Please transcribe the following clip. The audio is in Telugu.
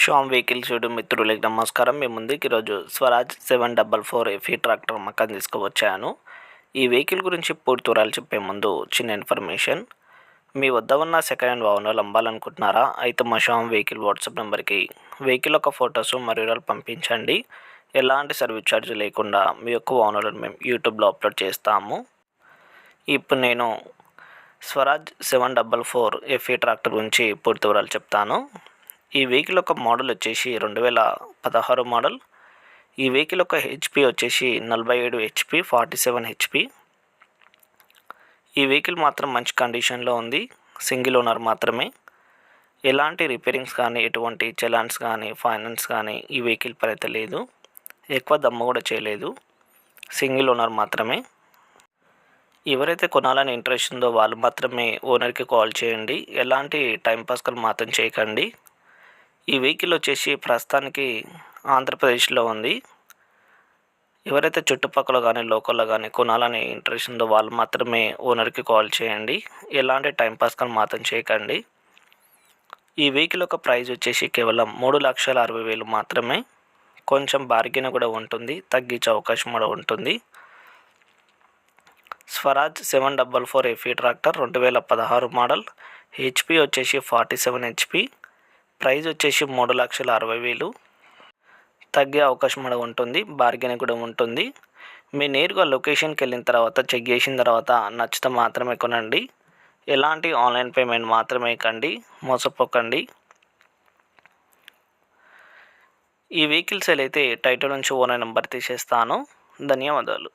షామ్ వెహికల్ చూడు మిత్రులకి నమస్కారం. మీ ముందుకి ఈరోజు Swaraj seven double four F E tractor మక్కని తీసుకువచ్చాను. ఈ వెహికల్ గురించి పూర్తి చెప్పే ముందు చిన్న ఇన్ఫర్మేషన్. మీ వద్ద ఉన్న సెకండ్ హ్యాండ్ వాహనాలు అమ్మాలనుకుంటున్నారా అయితే మా షామ్ వెహికల్ వాట్సాప్ నెంబర్కి వెహికల్ యొక్క ఫొటోస్ మరియు పంపించండి. ఎలాంటి సర్వీస్ ఛార్జ్ లేకుండా మీ యొక్క వాహనాలను మేము యూట్యూబ్లో అప్లోడ్ చేస్తాము. ఇప్పుడు నేను Swaraj seven double four F E tractor గురించి పూర్తి వివరాలు చెప్తాను. ఈ వెహికల్ యొక్క మోడల్ వచ్చేసి రెండు వేల పదహారు మోడల్. ఈ వెహికల్ యొక్క హెచ్పి వచ్చేసి నలభై ఏడు హెచ్పి ఫార్టీ సెవెన్ హెచ్పి. ఈ వెహికల్ మాత్రం మంచి కండిషన్లో ఉంది. సింగిల్ ఓనర్ మాత్రమే. ఎలాంటి రిపేరింగ్స్ కానీ ఎటువంటి చలాన్స్ కానీ ఫైనాన్స్ కానీ ఈ వెహికల్ పైన లేదు. ఎక్కువ దమ్ము కూడా చేయలేదు. సింగిల్ ఓనర్ మాత్రమే. ఎవరైతే కొనాలని ఇంట్రెస్ట్ ఉందో వాళ్ళు మాత్రమే ఓనర్కి కాల్ చేయండి. ఎలాంటి టైంపాస్కలు మాత్రం చేయకండి. ఈ వెహికల్ వచ్చేసి ప్రస్తుతానికి ఆంధ్రప్రదేశ్లో ఉంది. ఎవరైతే చుట్టుపక్కల కానీ లోకల్లో కానీ కొనాలని ఇంట్రెస్ట్ ఉందో వాళ్ళు మాత్రమే ఓనర్కి కాల్ చేయండి. ఎలాంటి టైంపాస్కలు మాత్రం చేయకండి. ఈ వెహికల్ యొక్క ప్రైస్ వచ్చేసి కేవలం మూడు లక్షల అరవై వేలు మాత్రమే. కొంచెం బార్గెన్ కూడా ఉంటుంది తగ్గించే అవకాశం కూడా ఉంటుంది. Swaraj seven double four F E tractor రెండు వేల పదహారు మోడల్ హెచ్పి వచ్చేసి ఫార్టీ సెవెన్ హెచ్పి. ప్రైజ్ వచ్చేసి మూడు లక్షల అరవై వేలు. తగ్గే అవకాశం కూడా ఉంటుంది బార్గెన్ కూడా ఉంటుంది. మీరు నేరుగా లొకేషన్కి వెళ్ళిన తర్వాత చెక్ చేసిన తర్వాత నచ్చితే మాత్రమే కొనండి. ఎలాంటి ఆన్లైన్ పేమెంట్ మాత్రమే కండి మోసపోకండి. ఈ వెహికల్ సేల్ అయితే టైటిల్ నుంచి ఓనర్ నెంబర్ తీసేస్తాను. ధన్యవాదాలు.